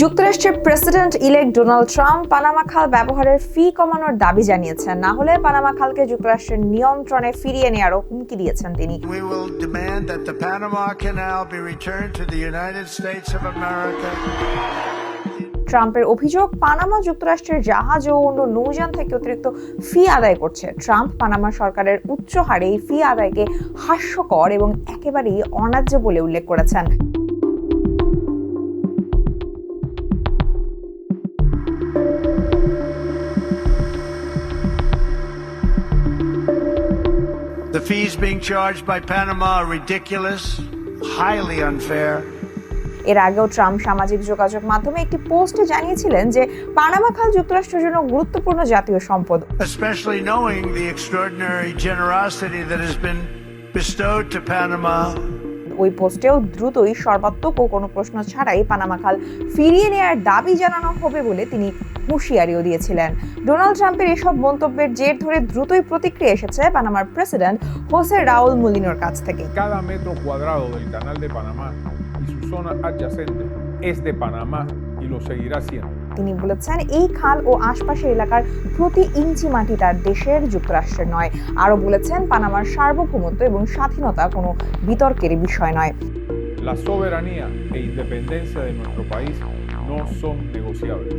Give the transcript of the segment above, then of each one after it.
যুক্তরাষ্ট্রের president elect Donald Trump Panama খাল ব্যবহারের ফি কমানোর দাবি জানিয়েছেন। না হলে পানামা খালকে যুক্তরাষ্ট্রের নিয়ন্ত্রণে ফিরিয়ে নেওয়ারও হুমকি দিয়েছেন তিনি। We will demand that the Panama Canal be returned to the United States of America. ট্রাম্পের অভিযোগ পানামা যুক্তরাষ্ট্রের জাহাজ ও অন্য নৌযান থেকে অতিরিক্ত ফি আদায় করছে ট্রাম্প পানামা সরকারের উচ্চ হারে এই ফি আদায়কে হাস্যকর এবং একেবারেই অন্যায্য বলে উল্লেখ করেছেন The fees being charged by Panama are ridiculous, highly unfair. এর আগেও ট্রাম্প সামাজিক যোগাযোগ মাধ্যমে একটি পোস্টে জানিয়েছিলেন যে পানামা খাল যুক্তরাষ্ট্রের জন্য গুরুত্বপূর্ণ জাতীয় সম্পদ especially knowing the extraordinary generosity that has been bestowed to Panama. ওই পোস্টেও দ্রুতই সর্বাত্মক ও কোনো প্রশ্ন ছাড়াই পানামা খাল ফিরিয়ে নেয়ার দাবি জানানো হবে বলে তিনি হুঁশিয়ারিও দিয়েছিলেন ডোনাল্ড ট্রাম্পের এসব মন্তব্যের জের ধরে দ্রুতই প্রতিক্রিয়া এসেছে পানামার প্রেসিডেন্ট হোসে রাউল মুলিনোর কাছ থেকে es de Panamá y lo seguirá siendo. তিনি বলেছেন, এই খাল ও আশপাশের এলাকার প্রতি ইঞ্চি মাটি তার দেশের যুক্তরাষ্ট্রের নয় আরও বলেছেন, পানামার সার্বভৌমত্ব এবং স্বাধীনতা কোনো বিতর্কের বিষয় নয় La soberanía e independencia de nuestro país no son negociables.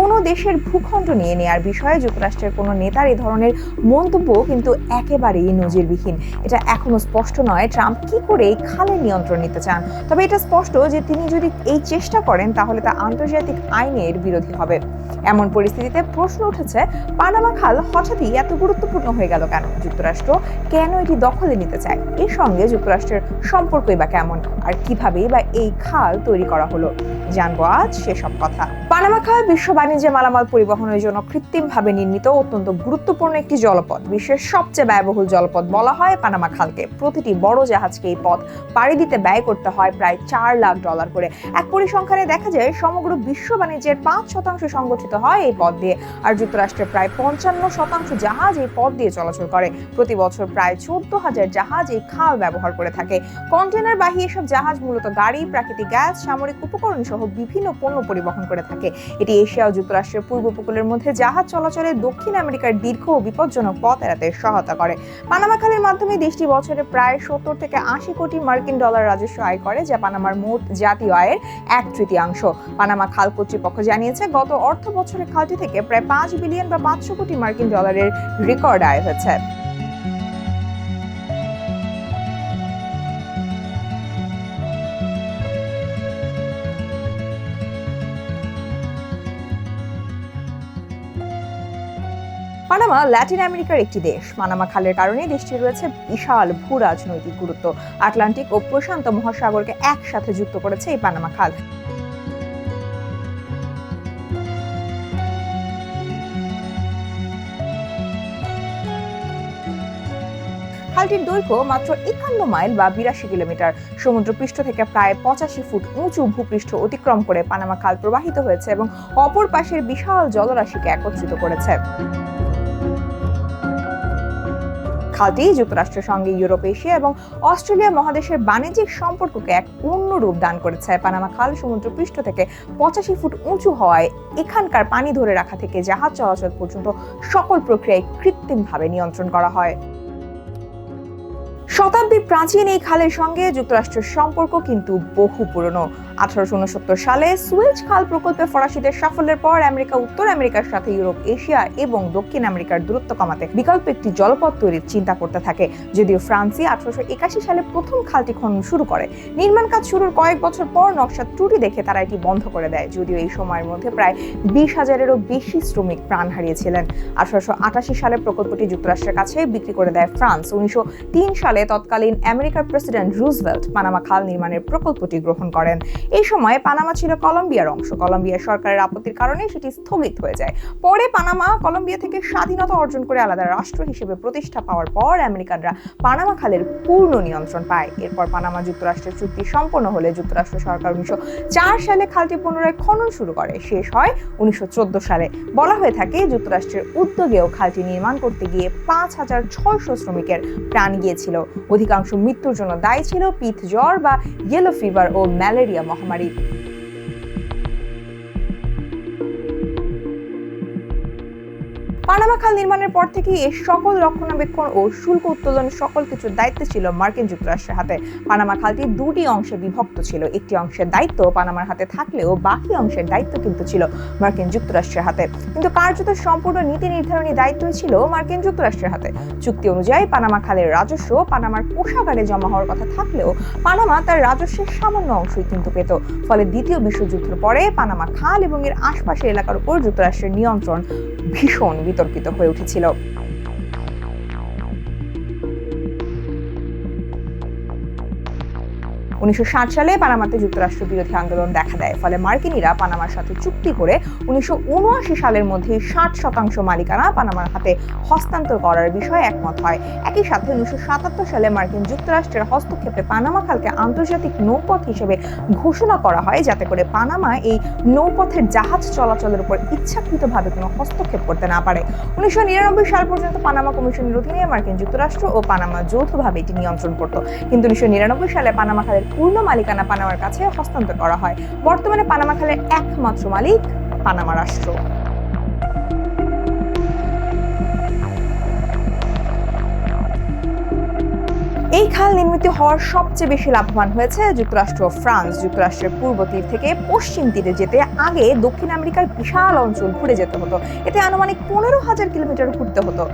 কোনো দেশের ভূখণ্ড নিয়ে নেয়ার বিষয়ে যুক্তরাষ্ট্রের কোনো নেতার এই ধরনের মন্তব্য কিন্তু একেবারেই নজিরবিহীন। এটা এখনও স্পষ্ট নয়। ট্রাম্প কি করে এই খালের নিয়ন্ত্রণ নিতে চান? তবে এটা স্পষ্ট যে তিনি যদি এই চেষ্টা করেন, তাহলে তা আন্তর্জাতিক আইনের বিরোধী হবে। এমন পরিস্থিতিতে প্রশ্ন উঠেছে, পানামা খাল হঠাৎই এত গুরুত্বপূর্ণ হয়ে গেল কেন? যুক্তরাষ্ট্র কেন এটি দখলে নিতে চায়? এর সঙ্গে যুক্তরাষ্ট্রের সম্পর্কই বা কেমন? আর কিভাবেই বা এই খাল তৈরি করা হলো? জানব আজ সেসব কথা। পানামা খাল বিশ্ব বাণিজ্যে মালামাল পরিবহনের জন্য কৃত্রিমভাবে নির্মিত অত্যন্ত গুরুত্বপূর্ণ একটি জলপথ। বিশ্বের সবচেয়ে ব্যয়বহুল জলপথ বলা হয় পানামা খালকে। প্রতিটি বড় জাহাজকে এই পথ পাড়ি দিতে ব্যয় করতে হয় প্রায় চার লাখ ডলার করে। এক পরিসংখ্যানে দেখা যায়, সমগ্র বিশ্ব বাণিজ্যের পাঁচ শতাংশ সংগঠিত হয় এই পথ দিয়ে। আর যুক্তরাষ্ট্রের প্রায় পঞ্চান্ন শতাংশ জাহাজ এই পথ দিয়ে চলাচল করে। প্রতি বছর প্রায় চোদ্দ হাজার জাহাজ এই খাল ব্যবহার করে থাকে। কন্টেনার বাহী এসব জাহাজ মূলত গাড়ি, প্রাকৃতিক গ্যাস, সামরিক উপকরণ সহ বিভিন্ন পণ্য পরিবহন করে থাকে। এটি এশিয়া যুক্তরাষ্ট্রের পূর্ব উপকূলের মধ্যে জাহাজ চলাচলে দক্ষিণ আমেরিকার দীর্ঘ ও বিপজ্জনক পথ এড়াতে সহায়তা করে। পানামা খালের মাধ্যমে দেশটি বছরে প্রায় সত্তর থেকে আশি কোটি মার্কিন ডলার রাজস্ব আয় করে, যা পানামার মোট জাতীয় আয়ের এক তৃতীয়াংশ। পানামা খাল কর্তৃপক্ষ জানিয়েছে, গত অর্থ বছরে খালটি থেকে প্রায় পাঁচ বিলিয়ন বা পাঁচশো কোটি মার্কিন ডলারের রেকর্ড আয় হয়েছে। পানামা ল্যাটিন আমেরিকার একটি দেশ। পানামা খালের কারণে দেশটির রয়েছে বিশাল ভূ রাজনৈতিক গুরুত্ব। আটলান্টিক ও প্রশান্ত মহাসাগরকে একসাথে যুক্ত করেছে এই পানামা খাল। খালটির দৈর্ঘ্য মাত্র একান্ন মাইল বা বিরাশি কিলোমিটার। সমুদ্রপৃষ্ঠ থেকে প্রায় পঁচাশি ফুট উঁচু ভূপৃষ্ঠ অতিক্রম করে পানামা খাল প্রবাহিত হয়েছে এবং অপর পাশের বিশাল জলরাশিকে একত্রিত করেছে। খালটি যুক্তরাষ্ট্রের সঙ্গে ইউরোপ, এশিয়া এবং অস্ট্রেলিয়া মহাদেশের বাণিজ্যিক সম্পর্ককে এক অন্য রূপ দান করেছে। পানামা খাল সমুদ্রপৃষ্ঠ থেকে পঁচাশি ফুট উঁচু হওয়ায় এখানকার পানি ধরে রাখা থেকে জাহাজ চলাচল পর্যন্ত সকল প্রক্রিয়ায় কৃত্রিমভাবে নিয়ন্ত্রণ করা হয়। শতাব্দী প্রাচীন এই খালের সঙ্গে যুক্তরাষ্ট্রের সম্পর্ক কিন্তু বহু পুরনো। আঠারোশো উনসত্তর সালে সুয়েজ খাল প্রকল্পে ফরাসিদের সাফল্যের পর আমেরিকা, উত্তর আমেরিকার সাথে ইউরোপ, এশিয়া এবং দক্ষিণ আমেরিকার দূরত্ব কমাতে বিকল্প একটি জলপথ তৈরির চিন্তা করতে থাকে। যদিও ফ্রান্সই আঠারোশো একাশি সালে প্রথম খালটি খনন শুরু করে। নির্মাণ কাজ শুরুর কয়েক বছর পর নকশার ত্রুটি দেখে তারা এটি বন্ধ করে দেয়। যদিও এই সময়ের মধ্যে প্রায় বিশ হাজারেরও বেশি শ্রমিক প্রাণ হারিয়েছিলেন। আঠারোশো আটাশি সালে প্রকল্পটি যুক্তরাষ্ট্রের কাছে বিক্রি করে দেয় ফ্রান্স। উনিশশো তিন সালে তৎকালীন আমেরিকার প্রেসিডেন্ট রুজভেল্ট পানামা খাল নির্মাণের প্রকল্পটি গ্রহণ করেন। এই সময় পানামা ছিল কলম্বিয়ার অংশ। কলম্বিয়া সরকারের আপত্তির কারণে সেটি স্থগিত হয়ে যায়। পরে পানামা কলম্বিয়া থেকে স্বাধীনতা অর্জন করে আলাদা রাষ্ট্র হিসেবে প্রতিষ্ঠা পাওয়ার পর আমেরিকানরা পানামা খালের পূর্ণ নিয়ন্ত্রণ পায়। এরপর পানামা যুক্তরাষ্ট্রের চুক্তি সম্পন্ন হলে যুক্তরাষ্ট্র সরকার উনিশশো চার সালে খালটি পুনরায় খনন শুরু করে। শেষ হয় উনিশশো চোদ্দ সালে। বলা হয়ে থাকে, যুক্তরাষ্ট্রের উদ্যোগেও খালটি নির্মাণ করতে গিয়ে পাঁচ হাজার ছয়শো শ্রমিকের প্রাণ গিয়েছিল। অধিকাংশ মৃত্যুর জন্য দায়ী ছিল পিথ জ্বর বা ইয়েলো ফিভার ও ম্যালেরিয়া bajo. পানামা খাল নির্মাণের পর থেকে এর সকল রক্ষণাবেক্ষণ ও শুল্ক উত্তোলন সকল কিছুর দায়িত্ব ছিল মার্কিন যুক্তরাষ্ট্রের হাতে। পানামা খালটি দুটি অংশে বিভক্ত ছিল। একটি অংশের দায়িত্ব পানামার হাতে থাকলেও বাকি অংশের দায়িত্ব কিন্তু ছিল মার্কিন যুক্তরাষ্ট্রের হাতে। কিন্তু কার্যত সম্পূর্ণ নীতি নির্ধারণী দায়িত্ব ছিল মার্কিন যুক্তরাষ্ট্রের হাতে। চুক্তি অনুযায়ী পানামা খালের রাজস্ব পানামার কোষাগারে জমা হওয়ার কথা থাকলেও পানামা তার রাজস্বের সামান্য অংশই কিন্তু পেত। ফলে দ্বিতীয় বিশ্বযুদ্ধের পরে পানামা খাল এবং এর আশপাশের এলাকার উপর যুক্তরাষ্ট্রের নিয়ন্ত্রণ ভীষণ বিতর্কিত হয়ে উঠেছিল। উনিশশো ষাট সালে পানামাতে যুক্তরাষ্ট্র বিরোধী আন্দোলন দেখা দেয়। ফলে মার্কিনিরা পানামার সাথে চুক্তি করে উনিশশো উনআশি সালের মধ্যে ষাট শতাংশ মালিকানা পানামার হাতে হস্তান্তর করার বিষয়ে একমত হয়। একই সাথে উনিশশো সাতাত্তর সালে মার্কিন যুক্তরাষ্ট্রের হস্তক্ষেপে পানামা খালকে আন্তর্জাতিক নৌপথ হিসেবে ঘোষণা করা হয়, যাতে করে পানামা এই নৌপথের জাহাজ চলাচলের উপর ইচ্ছাকৃতভাবে কোনো হস্তক্ষেপ করতে না পারে। উনিশশো নিরানব্বই সাল পর্যন্ত পানামা কমিশনের অধীনে মার্কিন যুক্তরাষ্ট্র ও পানামা যৌথভাবে এটি নিয়ন্ত্রণ করত। কিন্তু উনিশশো নিরানব্বই সালে পানামা খালের পূর্ণ মালিকানা পানামার কাছে হস্তান্তর করা হয়। বর্তমানে পানামা খালের একমাত্র মালিক পানামা রাষ্ট্র। এই খাল নির্মিত হওয়ার সবচেয়ে বেশি লাভবান হয়েছে যুক্তরাষ্ট্র ফ্রান্স। যুক্তরাষ্ট্রের পূর্ব তীর থেকে পশ্চিম তীরে যেতে আগে দক্ষিণ আমেরিকার বিশাল অঞ্চল ঘুরে যেতে হতো। এতে আনুমানিক পনেরো হাজার কিলোমিটার ঘুরতে হতো।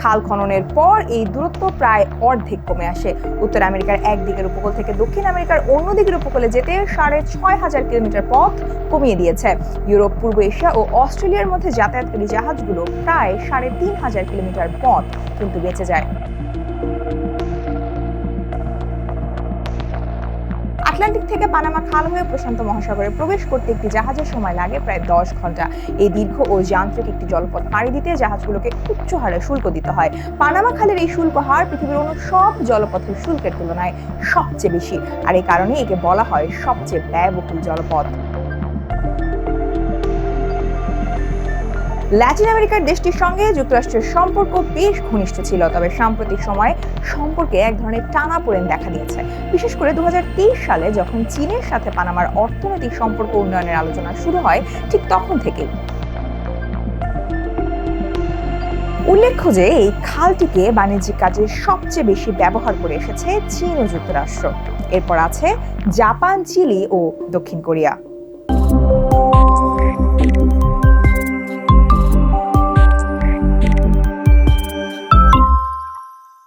খাল খননের পর এই দূরত্ব প্রায় অর্ধেক কমে আসে। উত্তর আমেরিকার একদিকের উপকূল থেকে দক্ষিণ আমেরিকার অন্য দিকের উপকূলে যেতে সাড়ে ছয় হাজার কিলোমিটার পথ কমিয়ে দিয়েছে। ইউরোপ, পূর্ব এশিয়া ও অস্ট্রেলিয়ার মধ্যে যাতায়াতকারী জাহাজগুলো প্রায় সাড়ে তিন হাজার কিলোমিটার পথ কিন্তু বেঁচে যায়। আটলান্টিক থেকে পানামা খাল হয়ে প্রশান্ত মহাসাগরে প্রবেশ করতে একটি জাহাজের সময় লাগে প্রায় দশ ঘণ্টা। এই দীর্ঘ ও যান্ত্রিক একটি জলপথ পাড়ি দিতে জাহাজগুলোকে উচ্চ হারে শুল্ক দিতে হয়। পানামা খালের এই শুল্ক হার পৃথিবীর অন্য সব জলপথের শুল্কের তুলনায় সবচেয়ে বেশি। আর এই কারণে একে বলা হয় সবচেয়ে ব্যয়বহুল জলপথ। ল্যাটিন আমেরিকার দেশটির সঙ্গে যুক্তরাষ্ট্রের সম্পর্ক বেশ ঘনিষ্ঠ ছিল, তবে সাম্প্রতিক সময়ে সম্পর্কে এক ধরনের টানা টানাপোড়েন দেখা দিয়েছে। বিশেষ করে দুহাজার তেইশ সালে যখন চীনের সাথে পানামার অর্থনৈতিক সম্পর্ক উন্নয়নের আলোচনা শুরু হয়, ঠিক তখন থেকেই। উল্লেখ্য যে, এই খালটিকে বাণিজ্যিক কাজে সবচেয়ে বেশি ব্যবহার করে এসেছে চীন ও যুক্তরাষ্ট্র। এরপর আছে জাপান, চিলি ও দক্ষিণ কোরিয়া।